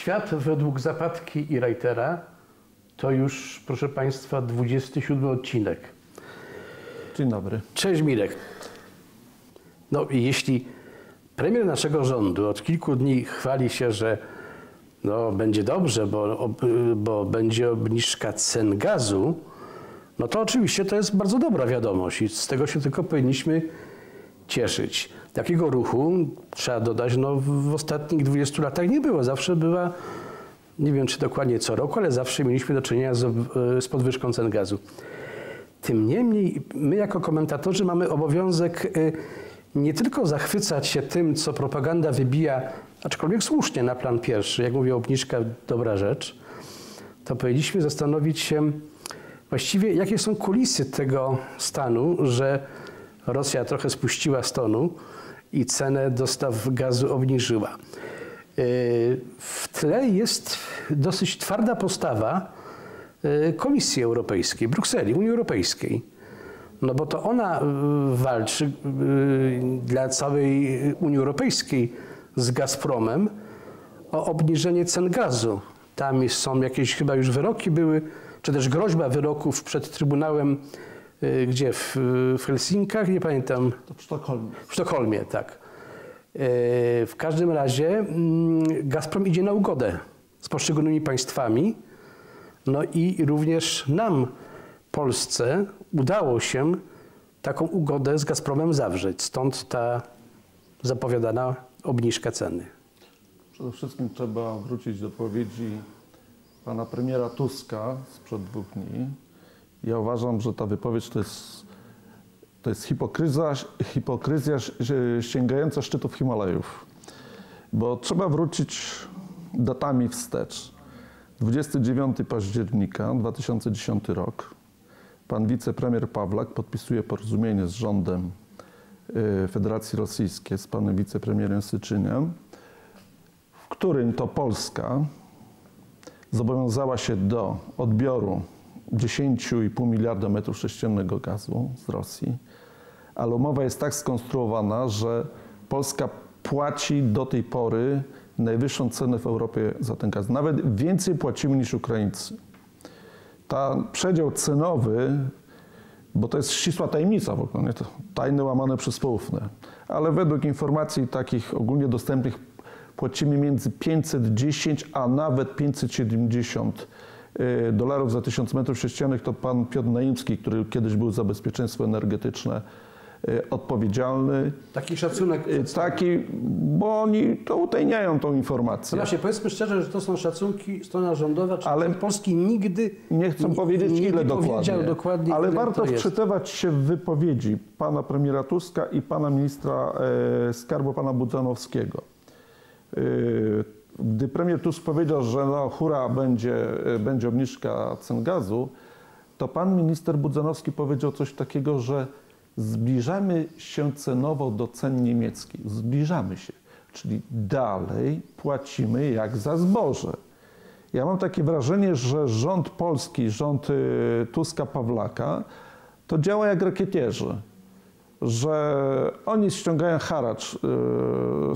Świat według Zapadki i Reitera to już, proszę Państwa, 27 odcinek. Dzień dobry. Cześć Mirek. No i jeśli premier naszego rządu od kilku dni chwali się, że no, będzie dobrze, bo, bo będzie obniżka cen gazu, no to oczywiście to jest bardzo dobra wiadomość i z tego się tylko powinniśmy cieszyć. Takiego ruchu, trzeba dodać, no, w ostatnich 20 latach nie było. Zawsze była, nie wiem czy dokładnie co roku, ale zawsze mieliśmy do czynienia z, z podwyżką cen gazu. Tym niemniej my jako komentatorzy mamy obowiązek y, nie tylko zachwycać się tym, co propaganda wybija, aczkolwiek słusznie na plan pierwszy, jak mówię, obniżka dobra rzecz, to powinniśmy zastanowić się właściwie, jakie są kulisy tego stanu, że Rosja trochę spuściła z tonu i cenę dostaw gazu obniżyła. Y, w tle jest dosyć twarda postawa y, Komisji Europejskiej, Brukseli, Unii Europejskiej. No bo to ona y, walczy dla całej Unii Europejskiej z Gazpromem o obniżenie cen gazu. Tam są jakieś chyba już wyroki były, czy też groźba wyroków przed Trybunałem gdzie? W, w Helsinkach? Nie pamiętam. To w Sztokholmie. W Sztokholmie, tak. Y, w każdym razie mm, Gazprom idzie na ugodę z poszczególnymi państwami. No i również nam, Polsce, udało się taką ugodę z Gazpromem zawrzeć. Stąd ta zapowiadana obniżka ceny. Przede wszystkim trzeba wrócić do powiedzi pana premiera Tuska sprzed dwóch dni, ja uważam, że ta wypowiedź to jest, to jest hipokryzja, hipokryzja sięgająca szczytów Himalajów. Bo trzeba wrócić datami wstecz. 29 października 2010 rok. Pan wicepremier Pawlak podpisuje porozumienie z rządem y, Federacji Rosyjskiej, z panem wicepremierem Syczyniem, w którym to Polska zobowiązała się do odbioru 10,5 miliarda metrów sześciennego gazu z Rosji, ale umowa jest tak skonstruowana, że Polska płaci do tej pory najwyższą cenę w Europie za ten gaz. Nawet więcej płacimy niż Ukraińcy. Ta przedział cenowy, bo to jest ścisła tajemnica w ogóle, nie? to tajne łamane przez poufne, ale według informacji takich ogólnie dostępnych płacimy między 510 a nawet 570 Y, dolarów za tysiąc metrów sześciennych, to pan Piotr Naimski, który kiedyś był za bezpieczeństwo energetyczne y, odpowiedzialny. Taki szacunek. Y, taki, bo oni to utajniają tą informację. Właśnie, powiedzmy szczerze, że to są szacunki strona rządowa, czy ale Polski nigdy nie chcę powiedzieć nie, ile dokładnie, dokładnie ale warto wczytywać się w wypowiedzi pana premiera Tuska i pana ministra e, skarbu, pana Budzanowskiego. E, gdy premier Tusk powiedział, że no hura, będzie, będzie obniżka cen gazu, to pan minister Budzanowski powiedział coś takiego, że zbliżamy się cenowo do cen niemieckich. Zbliżamy się. Czyli dalej płacimy jak za zboże. Ja mam takie wrażenie, że rząd polski, rząd y, Tuska-Pawlaka, to działa jak rakietierzy. Że oni ściągają haracz y,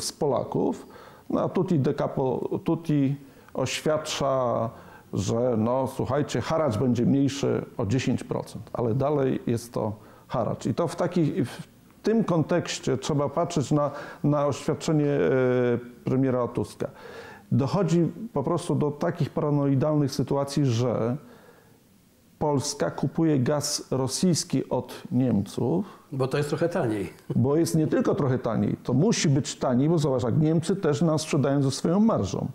z Polaków, no a tutti de capo tutti oświadcza, że no słuchajcie, haracz będzie mniejszy o 10%, ale dalej jest to haracz. I to w, taki, w tym kontekście trzeba patrzeć na, na oświadczenie e, premiera Tuska. Dochodzi po prostu do takich paranoidalnych sytuacji, że Polska kupuje gaz rosyjski od Niemców. Bo to jest trochę taniej. Bo jest nie tylko trochę taniej, to musi być taniej, bo zobacz, jak Niemcy też nam sprzedają ze swoją marżą.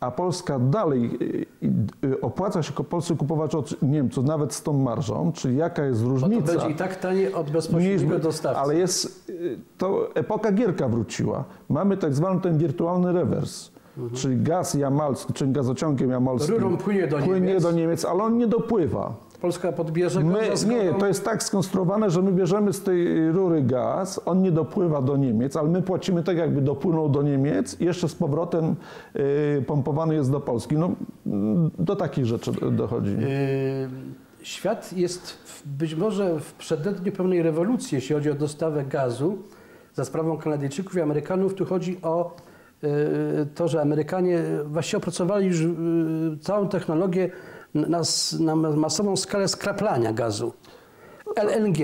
A Polska dalej y, y, opłaca się Polsce kupować od Niemców, nawet z tą marżą, czyli jaka jest różnica. Bo to będzie i tak taniej od bezpośredniego dostawcy. Ale jest, y, to epoka Gierka wróciła. Mamy tak zwany ten wirtualny rewers. Mhm. Czyli gaz jamalski, czyli gazociągiem jamalskim Rurą płynie do płynie Niemiec. do Niemiec, ale on nie dopływa. Polska podbierze go my, Nie, to jest tak skonstruowane, że my bierzemy z tej rury gaz, on nie dopływa do Niemiec, ale my płacimy tak, jakby dopłynął do Niemiec i jeszcze z powrotem y, pompowany jest do Polski. No, do takich rzeczy dochodzi. Yy, świat jest w, być może w przededniu pełnej rewolucji, jeśli chodzi o dostawę gazu. Za sprawą Kanadyjczyków i Amerykanów tu chodzi o to, że Amerykanie właściwie opracowali już y, całą technologię na, na masową skalę skraplania gazu. LNG.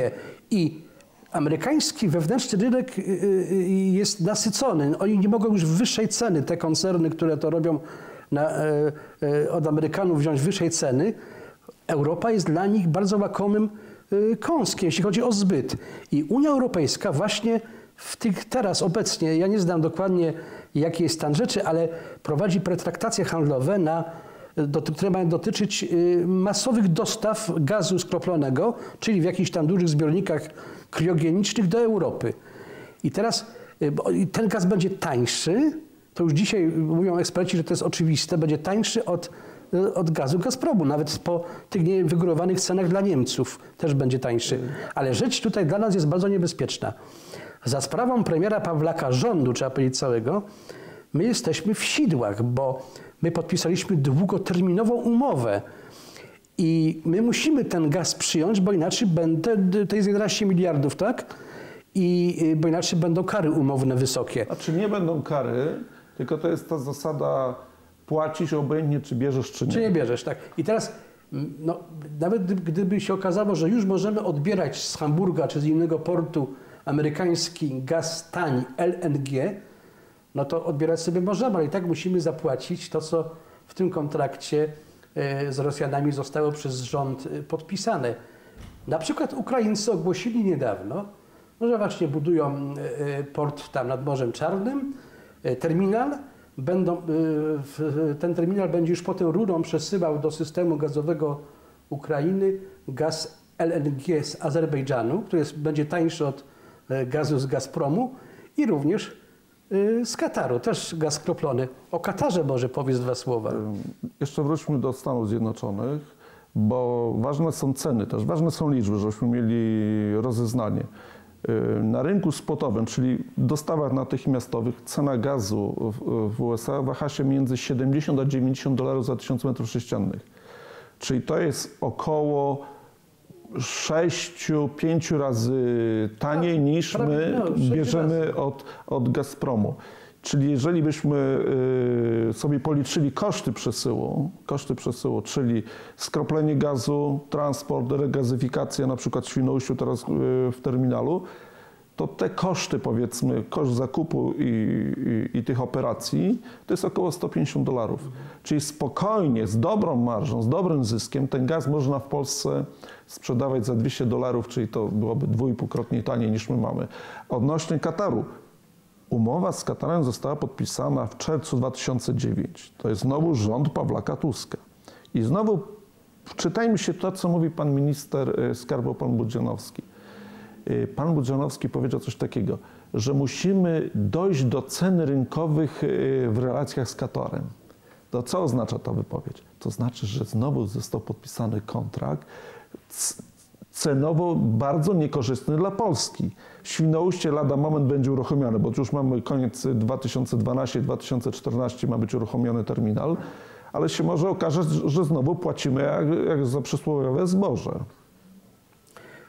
I amerykański wewnętrzny rynek y, y, jest nasycony. Oni nie mogą już wyższej ceny, te koncerny, które to robią na, e, e, od Amerykanów wziąć wyższej ceny. Europa jest dla nich bardzo łakomym y, kąskiem, jeśli chodzi o zbyt. I Unia Europejska właśnie w tych teraz obecnie, ja nie znam dokładnie jaki jest stan rzeczy, ale prowadzi pretraktacje handlowe, na, do, które mają dotyczyć y, masowych dostaw gazu skroplonego, czyli w jakichś tam dużych zbiornikach kriogenicznych do Europy. I teraz y, ten gaz będzie tańszy, to już dzisiaj mówią eksperci, że to jest oczywiste, będzie tańszy od, y, od gazu Gazpromu, nawet po tych niewygórowanych cenach dla Niemców też będzie tańszy. Ale rzecz tutaj dla nas jest bardzo niebezpieczna. Za sprawą premiera Pawlaka rządu, trzeba powiedzieć całego, my jesteśmy w sidłach, bo my podpisaliśmy długoterminową umowę. I my musimy ten gaz przyjąć, bo inaczej będę, to jest 11 miliardów, tak? I, y, bo inaczej będą kary umowne wysokie. A czy nie będą kary, tylko to jest ta zasada płacisz obojętnie, czy bierzesz, czy nie. Czy nie bierzesz, tak? I teraz, no, nawet gdy- gdyby się okazało, że już możemy odbierać z Hamburga czy z innego portu amerykański gaz tani LNG, no to odbierać sobie możemy, ale i tak musimy zapłacić to, co w tym kontrakcie e, z Rosjanami zostało przez rząd e, podpisane. Na przykład Ukraińcy ogłosili niedawno, no, że właśnie budują e, port tam nad Morzem Czarnym, terminal. Będą, ten terminal będzie już potem rurą przesyłał do systemu gazowego Ukrainy gaz LNG z Azerbejdżanu, który jest, będzie tańszy od gazu z Gazpromu i również e, z Kataru, też gaz skroplony. O Katarze może powiedz dwa słowa. Jeszcze wróćmy do Stanów Zjednoczonych, bo ważne są ceny też, ważne są liczby, żebyśmy mieli rozeznanie. Na rynku spotowym, czyli dostawach natychmiastowych, cena gazu w USA waha się między 70 a 90 dolarów za 1000 metrów sześciennych. Czyli to jest około 6-5 razy taniej niż prawie, my no, bierzemy od, od Gazpromu. Czyli jeżeli byśmy y, sobie policzyli koszty przesyłu, koszty przesyłu, czyli skroplenie gazu, transport, regazyfikacja na przykład w Świnoujściu teraz y, w terminalu, to te koszty powiedzmy, koszt zakupu i, i, i tych operacji to jest około 150 dolarów. Czyli spokojnie, z dobrą marżą, z dobrym zyskiem ten gaz można w Polsce sprzedawać za 200 dolarów, czyli to byłoby dwójpółkrotnie taniej niż my mamy. Odnośnie Kataru, Umowa z Katarem została podpisana w czerwcu 2009. To jest znowu rząd Pawlaka Tuska. I znowu wczytajmy się to, co mówi pan minister y, skarbu, pan Budzianowski. Y, Pan Budzianowski powiedział coś takiego, że musimy dojść do cen rynkowych y, w relacjach z Katarem. To co oznacza ta wypowiedź? To znaczy, że znowu został podpisany kontrakt cenowo bardzo niekorzystny dla Polski. Świnoujście lada moment będzie uruchomione, bo już mamy koniec 2012-2014 ma być uruchomiony terminal, ale się może okazać, że znowu płacimy jak, jak za przysłowiowe zboże.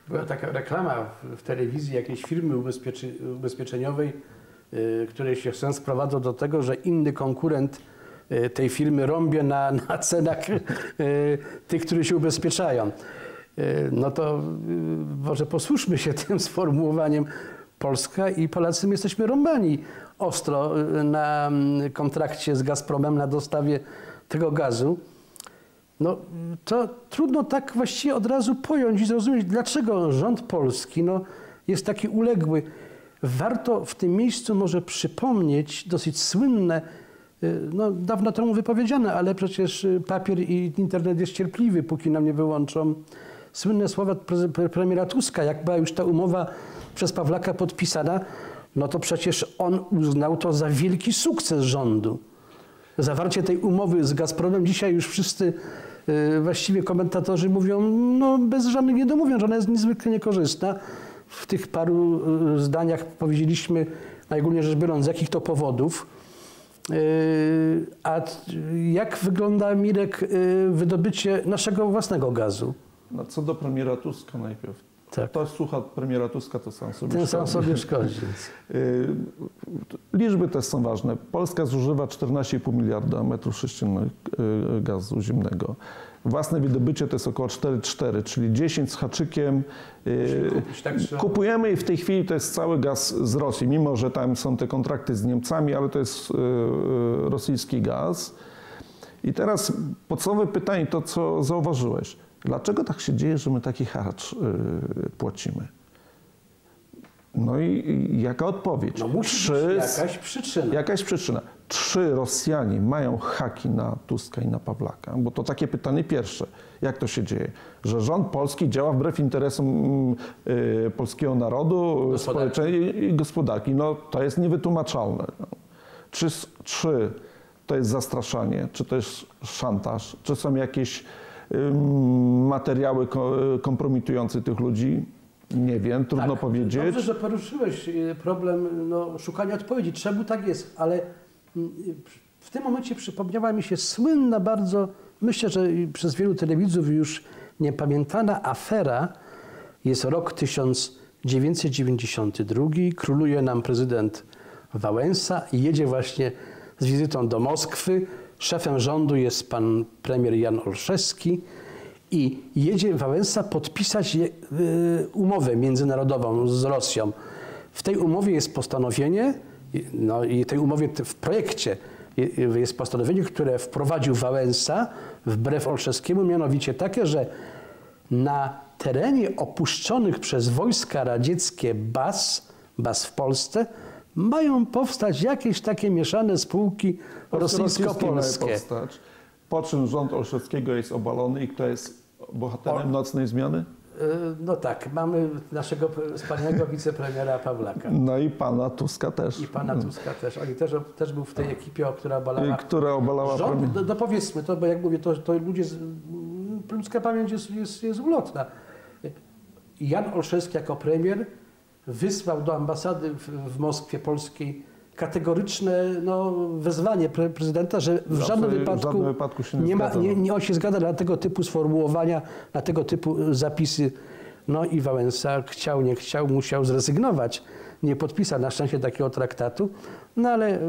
Była taka reklama w, telewizji jakiejś firmy ubezpieczeniowej, y, której się sens sprowadza do tego, że inny konkurent y, tej firmy rąbie na, na cenach y, tych, którzy się ubezpieczają. No to może posłuszmy się tym sformułowaniem. Polska i Polacy my jesteśmy rąbani ostro na mm, kontrakcie z Gazpromem na dostawie tego gazu. No, to trudno tak właściwie od razu pojąć i zrozumieć, dlaczego rząd polski no, jest taki uległy. Warto w tym miejscu może przypomnieć dosyć słynne, y, no, dawno temu wypowiedziane, ale przecież y, papier i internet jest cierpliwy, póki nam nie wyłączą. Słynne słowa premiera Tuska, jak była już ta umowa przez Pawlaka podpisana, no to przecież on uznał to za wielki sukces rządu. Zawarcie tej umowy z Gazpromem dzisiaj już wszyscy y, właściwie komentatorzy mówią, no bez żadnych niedomówień, że ona jest niezwykle niekorzystna. W tych paru y, zdaniach powiedzieliśmy, najogólniej rzecz biorąc, z jakich to powodów. Y, A jak wygląda, Mirek, wydobycie naszego własnego gazu? No, co do premiera Tuska najpierw. Tak. Ktoś słucha premiera Tuska, to sam sobie Ten sam szkodzi. sobie szkodzi. Y, Liczby też są ważne. Polska zużywa 14,5 miliarda metrów sześciennych y, gazu ziemnego. Własne wydobycie to jest około 4,4, czyli 10 z haczykiem. y, kupić, tak. Kupujemy i w tej chwili to jest cały gaz z Rosji, mimo że tam są te kontrakty z Niemcami, ale to jest rosyjski gaz. I teraz podstawowe pytanie, to co zauważyłeś. Dlaczego tak się dzieje, że my taki haracz y, płacimy? No i jaka odpowiedź? No musi być jakaś przyczyna. Jakaś przyczyna. Czy Rosjanie mają haki na Tuska i na Pawlaka? Bo to takie pytanie pierwsze. Jak to się dzieje? Że rząd polski działa wbrew interesom y, polskiego narodu, społeczeństwa i gospodarki. No to jest niewytłumaczalne. Czy, czy to jest zastraszanie, czy to jest szantaż, czy są jakieś materiały ko- kompromitujące tych ludzi? Nie wiem, trudno Tak, powiedzieć. Dobrze, że poruszyłeś y, problem no, szukania odpowiedzi. Czemu tak jest? Ale mm, y, w tym momencie przypomniała mi się słynna bardzo, myślę, że przez wielu telewidzów już niepamiętana afera. Jest rok 1992, króluje nam prezydent Wałęsa i jedzie właśnie z wizytą do Moskwy. Szefem rządu jest pan premier Jan Olszewski i jedzie Wałęsa podpisać y, umowę międzynarodową z Rosją. W tej umowie jest postanowienie, no i tej umowie w projekcie je- jest postanowienie, które wprowadził Wałęsa wbrew Olszewskiemu, mianowicie takie, że na terenie opuszczonych przez wojska radzieckie baz, baz w Polsce, mają powstać jakieś takie mieszane spółki rosyjsko-polskie. Po czym rząd Olszewskiego jest obalony i kto jest bohaterem O- nocnej zmiany? Y, No tak, mamy naszego wspaniałego wicepremiera Pawlaka No i pana Tuska też. i pana Tuska też. Oni też, też był w tej ekipie, która obalała Która obalała rząd. premier. No, no powiedzmy to, bo jak mówię, to, to ludzie, z, ludzka pamięć jest, jest, jest ulotna. Jan Olszewski jako premier wysłał do ambasady w, w Moskwie polskiej kategoryczne no, wezwanie pre, prezydenta, że w żadnym w wypadku, żadnym wypadku się nie ma, nie, nie on się zgadza na tego typu sformułowania, na tego typu zapisy. No i Wałęsa chciał, nie chciał, musiał zrezygnować. Nie podpisał na szczęście takiego traktatu, no ale y,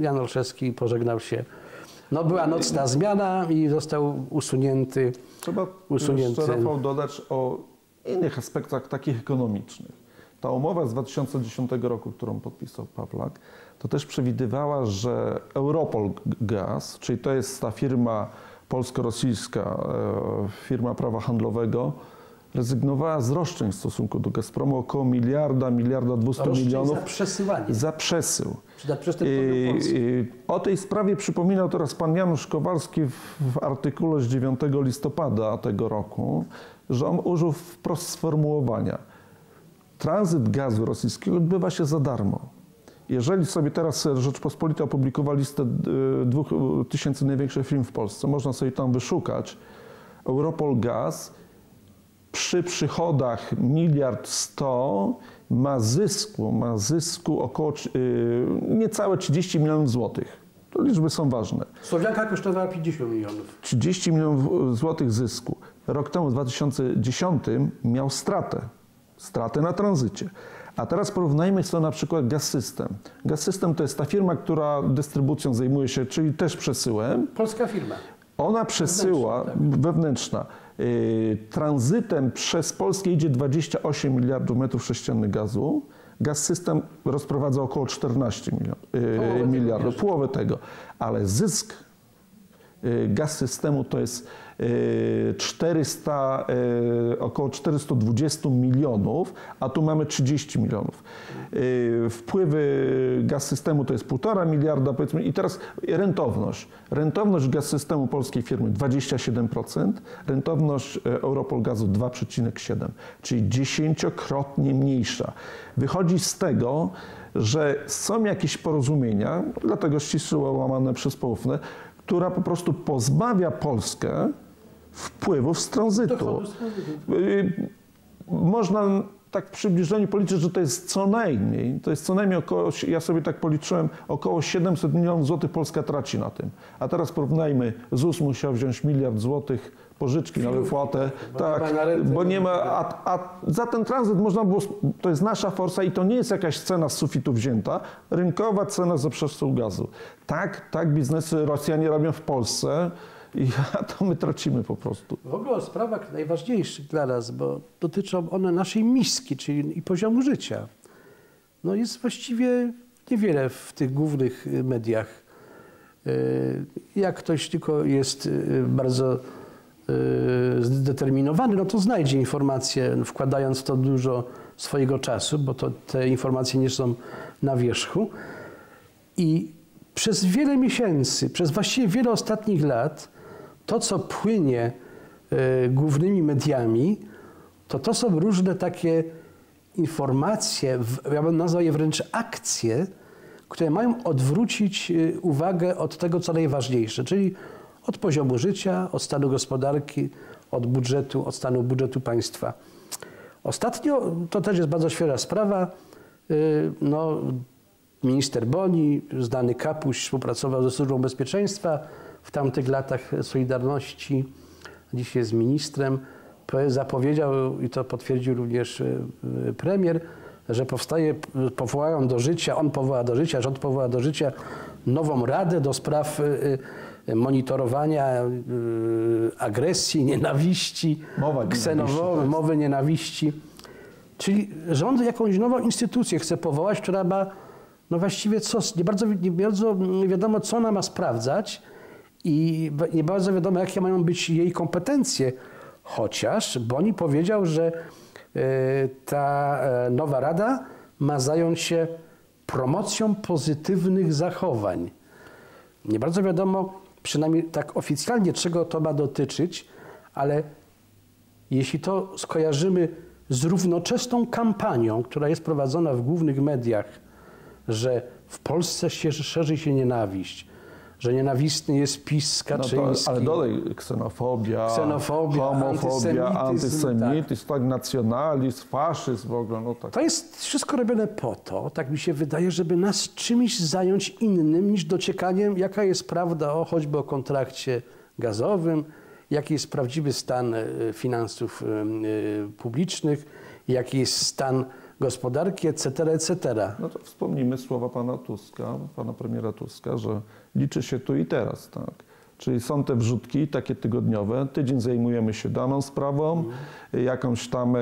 Jan Olszewski pożegnał się. No była nocna zmiana i został usunięty. Trzeba usunięty. jeszcze, Rafał, dodać o innych aspektach takich ekonomicznych. Ta umowa z 2010 roku, którą podpisał Pawlak, to też przewidywała, że Europol Gaz, czyli to jest ta firma polsko-rosyjska, e, firma prawa handlowego, rezygnowała z roszczeń w stosunku do Gazpromu około miliarda, miliarda 200 Roszczeń milionów za przesyłanie. za przesył. I- i O tej sprawie przypominał teraz pan Janusz Kowalski w, w artykule z 9 listopada tego roku, że on użył wprost sformułowania. Tranzyt gazu rosyjskiego odbywa się za darmo. Jeżeli sobie teraz Rzeczpospolita opublikowała listę y, dwóch y, tysięcy największych firm w Polsce, można sobie tam wyszukać. Europol Gaz przy przychodach miliard sto ma zysku, ma zysku około y, niecałe 30 milionów złotych. To liczby są ważne. Słowianka kosztowała 50 milionów. 30 milionów złotych zysku. Rok temu, w 2010, miał stratę. Stratę na tranzycie. A teraz porównajmy sobie na przykład Gaz System. Gaz System to jest ta firma, która dystrybucją zajmuje się, czyli też przesyłem. Polska firma. Ona przesyła, wewnętrzna, y, tranzytem przez Polskę idzie 28 miliardów metrów sześciennych gazu. Gaz System rozprowadza około 14 milion, y, Połowę miliardów, połowę tego. Ale zysk gaz systemu to jest y, 400, y, około 420 milionów, a tu mamy 30 milionów. Y, Wpływy gaz systemu to jest 1,5 miliarda powiedzmy i teraz rentowność. Rentowność gaz systemu polskiej firmy 27%, rentowność Europol Gazu 2,7, czyli dziesięciokrotnie mniejsza. Wychodzi z tego, że są jakieś porozumienia, dlatego ścisłe łamane przez poufne, która po prostu pozbawia Polskę wpływów z tranzytu. Y, Można tak w przybliżeniu policzyć, że to jest co najmniej, to jest co najmniej około, ja sobie tak policzyłem, około 700 milionów złotych Polska traci na tym. A teraz porównajmy, ZUS musiał wziąć miliard złotych, pożyczki na wypłatę. Bo Tak, nie bo nie ma. A, a za ten tranzyt można było. To jest nasza forsa i to nie jest jakaś cena z sufitu wzięta. Rynkowa cena za przesył gazu. Tak, tak biznesy Rosjanie robią w Polsce i to my tracimy po prostu. W ogóle o sprawach najważniejszych dla nas, bo dotyczą one naszej miski, czyli i poziomu życia. No jest właściwie niewiele w tych głównych y, mediach. Y, Jak ktoś tylko jest y, bardzo zdeterminowany, no to znajdzie informacje, wkładając to dużo swojego czasu, bo to te informacje nie są na wierzchu. I przez wiele miesięcy, przez właściwie wiele ostatnich lat, to co płynie e, głównymi mediami, to to są różne takie informacje, ja bym nazwał je wręcz akcje, które mają odwrócić e, uwagę od tego, co najważniejsze, czyli od poziomu życia, od stanu gospodarki, od budżetu, od stanu budżetu państwa. Ostatnio, to też jest bardzo świeża sprawa, y, no, minister Boni, znany kapuś, współpracował ze Służbą Bezpieczeństwa w tamtych latach Solidarności, dziś jest ministrem, po- zapowiedział i to potwierdził również y, y, premier, że powstaje, powołają do życia, on powoła do życia, rząd powoła do życia nową radę do spraw y, monitorowania agresji, nienawiści, Mowa ksenowo- nienawiści, mowy nienawiści. Czyli rząd jakąś nową instytucję chce powołać, która ma, no właściwie co, nie bardzo, nie bardzo wiadomo, co ona ma sprawdzać i nie bardzo wiadomo, jakie mają być jej kompetencje. Chociaż Boni powiedział, że e, ta e, nowa rada ma zająć się promocją pozytywnych zachowań. Nie bardzo wiadomo, przynajmniej tak oficjalnie, czego to ma dotyczyć, ale jeśli to skojarzymy z równoczesną kampanią, która jest prowadzona w głównych mediach, że w Polsce się, szerzy się nienawiść, że nienawistny jest PiS No Kaczyński. ale dalej ksenofobia, Ksenofobia, homofobia, antysemityzm, antysemityzm, tak. nacjonalizm, faszyzm w ogóle. No tak. To jest wszystko robione po to, tak mi się wydaje, żeby nas czymś zająć innym niż dociekaniem, jaka jest prawda o choćby o kontrakcie gazowym, jaki jest prawdziwy stan e, finansów e, publicznych, jaki jest stan gospodarki, etc., etc. No to wspomnijmy słowa pana Tuska, pana premiera Tuska, że liczy się tu i teraz, tak. Czyli są te wrzutki takie tygodniowe, tydzień zajmujemy się daną sprawą, jakąś tam e,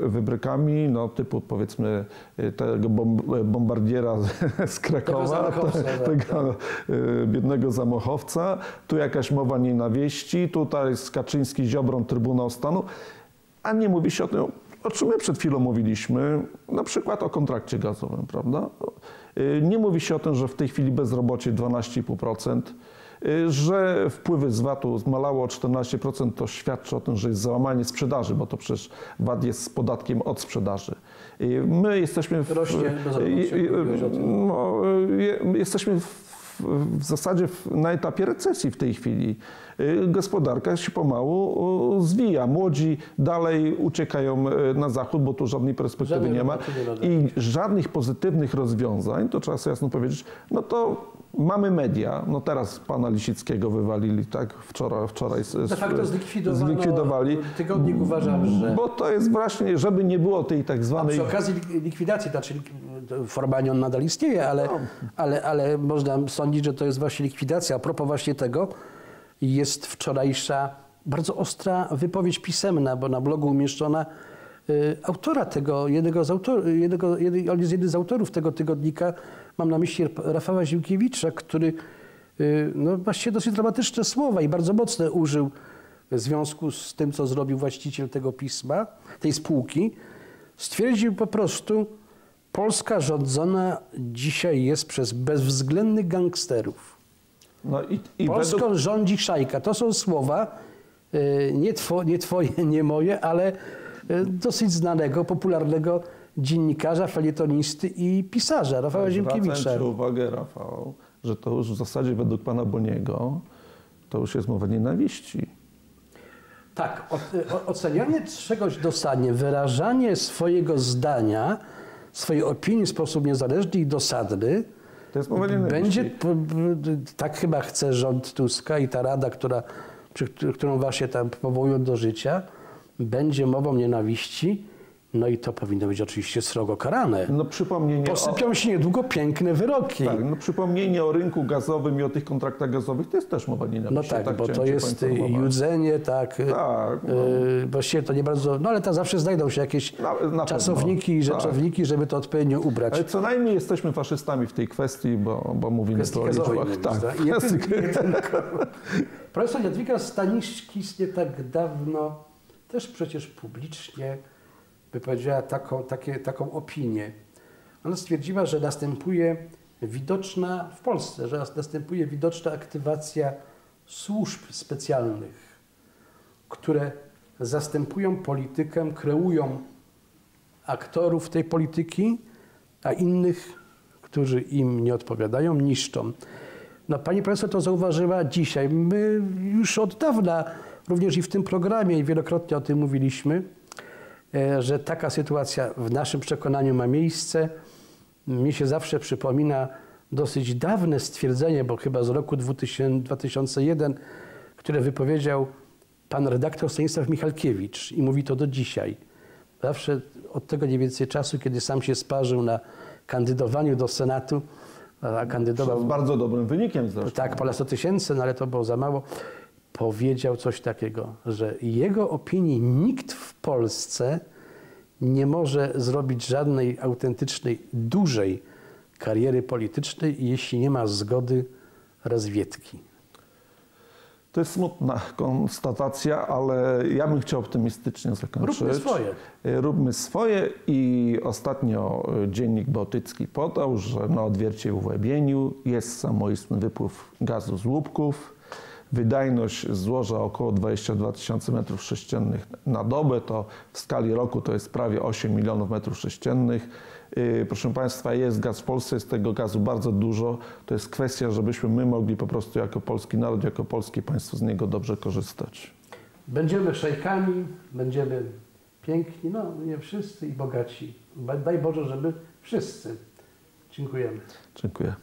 wybrykami, no typu powiedzmy e, tego bom- bombardiera z Krakowa, zamachowca, tak, tego e, biednego zamachowca, tu jakaś mowa nienawiści, tutaj z Kaczyński, Ziobrą, Trybunał Stanu, a nie mówi się o tym, o czym my przed chwilą mówiliśmy, na przykład o kontrakcie gazowym, prawda? Y, Nie mówi się o tym, że w tej chwili bezrobocie 12,5%, y, że wpływy z VAT-u zmalało o 14%, to świadczy o tym, że jest załamanie sprzedaży, bo to przecież VAT jest podatkiem od sprzedaży. Y, My jesteśmy w, Rośnie bezrobocie, no, je- jesteśmy w, w zasadzie w, na etapie recesji w tej chwili. Y, Gospodarka się pomału zwija. Młodzi dalej uciekają y, na zachód, bo tu żadnej perspektywy Żadnej nie ma. I żadnych pozytywnych rozwiązań, to trzeba sobie jasno powiedzieć, no to mamy media. No teraz pana Lisickiego wywalili, tak? Wczoraj, wczoraj z- De facto zlikwidowano, zlikwidowali. Tygodnik uważam, że... Bo to jest właśnie, żeby nie było tej tak A zwanej... przy okazji lik- likwidacji, znaczy formalnie on nadal istnieje, ale, ale, ale można sądzić, że to jest właśnie likwidacja. A propos właśnie tego, jest wczorajsza bardzo ostra wypowiedź pisemna, bo na blogu umieszczona y, autora tego, jednego z autor, jednego, jedy, jednym z autorów tego tygodnika, mam na myśli Rafała Ziłkiewicza, który y, no właściwie dosyć dramatyczne słowa i bardzo mocne użył w związku z tym, co zrobił właściciel tego pisma, tej spółki, stwierdził po prostu, Polska rządzona dzisiaj jest przez bezwzględnych gangsterów. No i, i Polską według, rządzi szajka. To są słowa y, nie, two, nie twoje, nie moje, ale y, dosyć znanego, popularnego dziennikarza, felietonisty i pisarza, Rafała Ziemkiewicza. Zwracam uwagę, Rafał, że to już w zasadzie według pana Boniego to już jest mowa nienawiści. Tak, ocenianie czegoś dosadnie, wyrażanie swojego zdania, swojej opinii w sposób niezależny i dosadny, będzie, tak chyba chce rząd Tuska i ta rada, która przy, któ- którą właśnie tam powołują do życia, będzie mową nienawiści, no i to powinno być oczywiście srogo karane. No przypomnienie o, Posypią się niedługo piękne wyroki. tak, no przypomnienie o rynku gazowym i o tych kontraktach gazowych to jest też mowa nienawiści. No tak, bo chciałem to jest y, judzenie, tak. y, Tak, no. y, właściwie to nie bardzo, no ale tam zawsze znajdą się jakieś Na- na czasowniki i tak. rzeczowniki, żeby to odpowiednio ubrać. Ale co najmniej jesteśmy faszystami w tej kwestii, bo, bo mówimy Kwestii tu o liczbach. Tak, nie nie tylko. Profesor Jadwiga Staniszkis nie tak dawno też przecież publicznie wypowiedziała taką, takie, taką opinię. Ona stwierdziła, że następuje widoczna w Polsce, że następuje widoczna aktywacja służb specjalnych, które zastępują politykę, kreują aktorów tej polityki, a innych, którzy im nie odpowiadają, niszczą. No, pani profesor to zauważyła dzisiaj. My już od dawna, również i w tym programie, wielokrotnie o tym mówiliśmy, że taka sytuacja w naszym przekonaniu ma miejsce. Mi się zawsze przypomina dosyć dawne stwierdzenie, bo chyba z roku 2000, 2001, które wypowiedział pan redaktor Stanisław Michalkiewicz i mówi to do dzisiaj. Zawsze od tego nie więcej czasu, kiedy sam się sparzył na kandydowaniu do Senatu, a kandydował Z bardzo dobrym wynikiem zresztą. tak, ponad 100 tysięcy, no ale to było za mało. Powiedział coś takiego, że jego opinii nikt w Polsce nie może zrobić żadnej autentycznej, dużej kariery politycznej, jeśli nie ma zgody rozwiedki. To jest smutna konstatacja, ale ja bym chciał optymistycznie zakończyć. Róbmy swoje. Róbmy swoje i ostatnio Dziennik Bałtycki podał, że na odwiercie w Łebieniu jest samoistny wypływ gazu z łupków. Wydajność złoża około 22 tysiące metrów sześciennych na dobę, to w skali roku to jest prawie 8 milionów metrów sześciennych. Yy, Proszę Państwa, jest gaz w Polsce, jest tego gazu bardzo dużo. To jest kwestia, żebyśmy my mogli po prostu jako polski naród, jako polskie państwo z niego dobrze korzystać. Będziemy szejkami, będziemy piękni, no nie wszyscy i bogaci. Daj Boże, żeby wszyscy. Dziękujemy. Dziękuję.